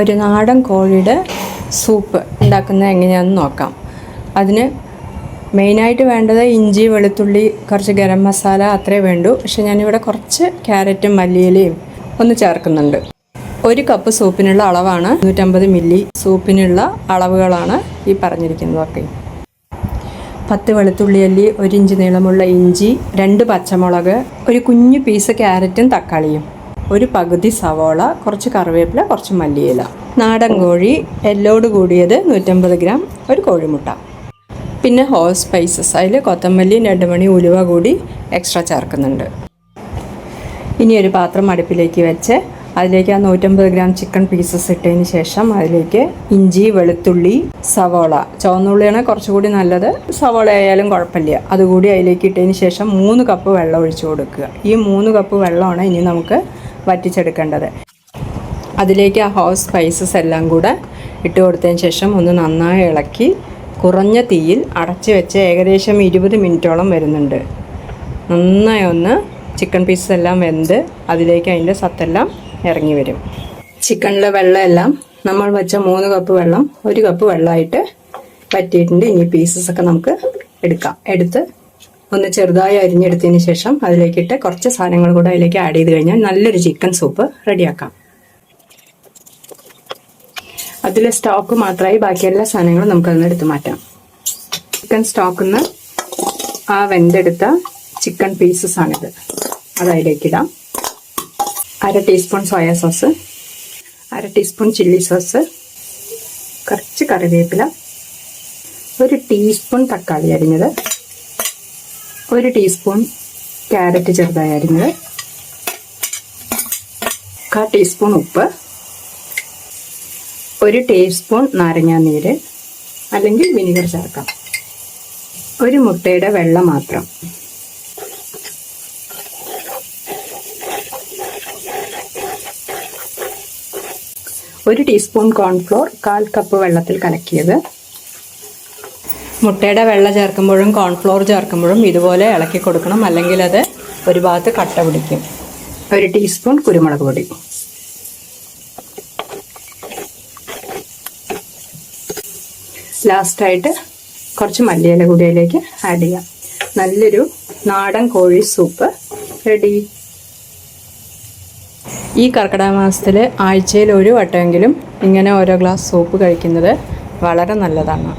ഒരു നാടൻ കോഴിയുടെ സൂപ്പ് ഉണ്ടാക്കുന്നത് എങ്ങനെയാണെന്ന് നോക്കാം. അതിന് മെയിനായിട്ട് വേണ്ടത് ഇഞ്ചി വെളുത്തുള്ളി കുറച്ച് ഗരം മസാല അത്രേ വേണ്ടൂ. പക്ഷെ ഞാനിവിടെ കുറച്ച് ക്യാരറ്റും മല്ലിയിലയും ഒന്ന് ചേർക്കുന്നുണ്ട്. ഒരു കപ്പ് സൂപ്പിനുള്ള അളവാണ് നൂറ്റമ്പത് മില്ലി സൂപ്പിനുള്ള അളവുകളാണ് ഈ പറഞ്ഞിരിക്കുന്നതൊക്കെ. പത്ത് വെളുത്തുള്ളി അല്ലി ഒരു ഇഞ്ച് നീളമുള്ള ഇഞ്ചി രണ്ട് പച്ചമുളക് ഒരു കുഞ്ഞു പീസ് ക്യാരറ്റും തക്കാളിയും. ഒരു പകുതി സവോള കുറച്ച് കറിവേപ്പില കുറച്ച് മല്ലിയില. നാടൻ കോഴി എല്ലോട് കൂടിയത് നൂറ്റമ്പത് ഗ്രാം ഒരു കോഴിമുട്ട. പിന്നെ ഹോൾ സ്പൈസസ് അതിൽ കൊത്തമല്ലി രണ്ട് മണി ഉലുവ കൂടി എക്സ്ട്രാ ചേർക്കുന്നുണ്ട്. ഇനി ഒരു പാത്രം അടുപ്പിലേക്ക് വെച്ച് അതിലേക്ക് ആ നൂറ്റമ്പത് ഗ്രാം ചിക്കൻ പീസസ് ഇട്ടതിന് ശേഷം അതിലേക്ക് ഇഞ്ചി വെളുത്തുള്ളി സവോള. ചുവന്നുള്ളിയാണ് കുറച്ചുകൂടി നല്ലത്. സവോള ആയാലും കുഴപ്പമില്ല. അതുകൂടി അതിലേക്ക് ഇട്ടതിന് ശേഷം മൂന്ന് കപ്പ് വെള്ളം ഒഴിച്ചു കൊടുക്കുക. ഈ മൂന്ന് കപ്പ് വെള്ളമാണ് ഇനി നമുക്ക് വറ്റിച്ചെടുക്കേണ്ടത്. അതിലേക്ക് ആ ഹോസ് സ്പൈസസ് എല്ലാം കൂടെ ഇട്ട് കൊടുത്തതിന് ശേഷം ഒന്ന് നന്നായി ഇളക്കി കുറഞ്ഞ തീയിൽ അടച്ച് വെച്ച് ഏകദേശം ഇരുപത് മിനിറ്റോളം വരുന്നുണ്ട്. നന്നായി ഒന്ന് ചിക്കൻ പീസസ് എല്ലാം വെന്ത് അതിലേക്ക് അതിന്റെ സത്തെല്ലാം ഇറങ്ങി വരും. ചിക്കനിലെ വെള്ളമെല്ലാം നമ്മൾ വെച്ച മൂന്ന് കപ്പ് വെള്ളം ഒരു കപ്പ് വെള്ളമായിട്ട് പറ്റിയിട്ടുണ്ട് ഇനി പീസസ് ഒക്കെ നമുക്ക് എടുക്കാം. എടുത്ത് ഒന്ന് ചെറുതായി അരിഞ്ഞെടുത്തതിന് ശേഷം അതിലേക്കിട്ട് കുറച്ച് സാധനങ്ങൾ കൂടെ അതിലേക്ക് ആഡ് ചെയ്ത് കഴിഞ്ഞാൽ നല്ലൊരു ചിക്കൻ സൂപ്പ് റെഡിയാക്കാം. അതിൽ സ്റ്റോക്ക് മാത്രമായി ബാക്കി എല്ലാ സാധനങ്ങളും നമുക്ക് അതിന് എടുത്ത് മാറ്റാം. ചിക്കൻ സ്റ്റോക്കിൽ നിന്ന് ആ വെന്തെടുത്ത ചിക്കൻ പീസസ് ആണിത്. അത് അതിലേക്കിടാം. അര ടീസ്പൂൺ സോയാ സോസ് അര ടീസ്പൂൺ ചില്ലി സോസ് കുറച്ച് കറിവേപ്പില ഒരു ടീസ്പൂൺ തക്കാളി അരിഞ്ഞത്. ഒരു ടീസ്പൂൺ ക്യാരറ്റ് ചെറുതായി അരിഞ്ഞത് കാ ടീസ്പൂൺ ഉപ്പ് ഒരു ടീസ്പൂൺ നാരങ്ങാനീര് അല്ലെങ്കിൽ വിനിഗർ ചേർക്കാം. ഒരു മുട്ടയുടെ വെള്ളം മാത്രം. ഒരു ടീസ്പൂൺ കോൺഫ്ലോർ കാൽ കപ്പ് വെള്ളത്തിൽ കലക്കിയത്. മുട്ടയുടെ വെള്ള ചേർക്കുമ്പോഴും കോൺഫ്ലോർ ചേർക്കുമ്പോഴും ഇതുപോലെ ഇളക്കി കൊടുക്കണം. അല്ലെങ്കിൽ അത് ഒരു ഭാഗത്ത് കട്ട പിടിക്കും. ഒരു ടീസ്പൂൺ കുരുമുളക് പൊടി. ലാസ്റ്റായിട്ട് കുറച്ച് മല്ലിയില കൂടി അതിലേക്ക് ആഡ് ചെയ്യാം. നല്ലൊരു നാടൻ കോഴി സൂപ്പ് റെഡി ഈ കർക്കിടക മാസത്തിൽ ആഴ്ചയിൽ ഒരു വട്ടമെങ്കിലും ഇങ്ങനെ ഓരോ ഗ്ലാസ് സൂപ്പ് കഴിക്കുന്നത് വളരെ നല്ലതാണ്.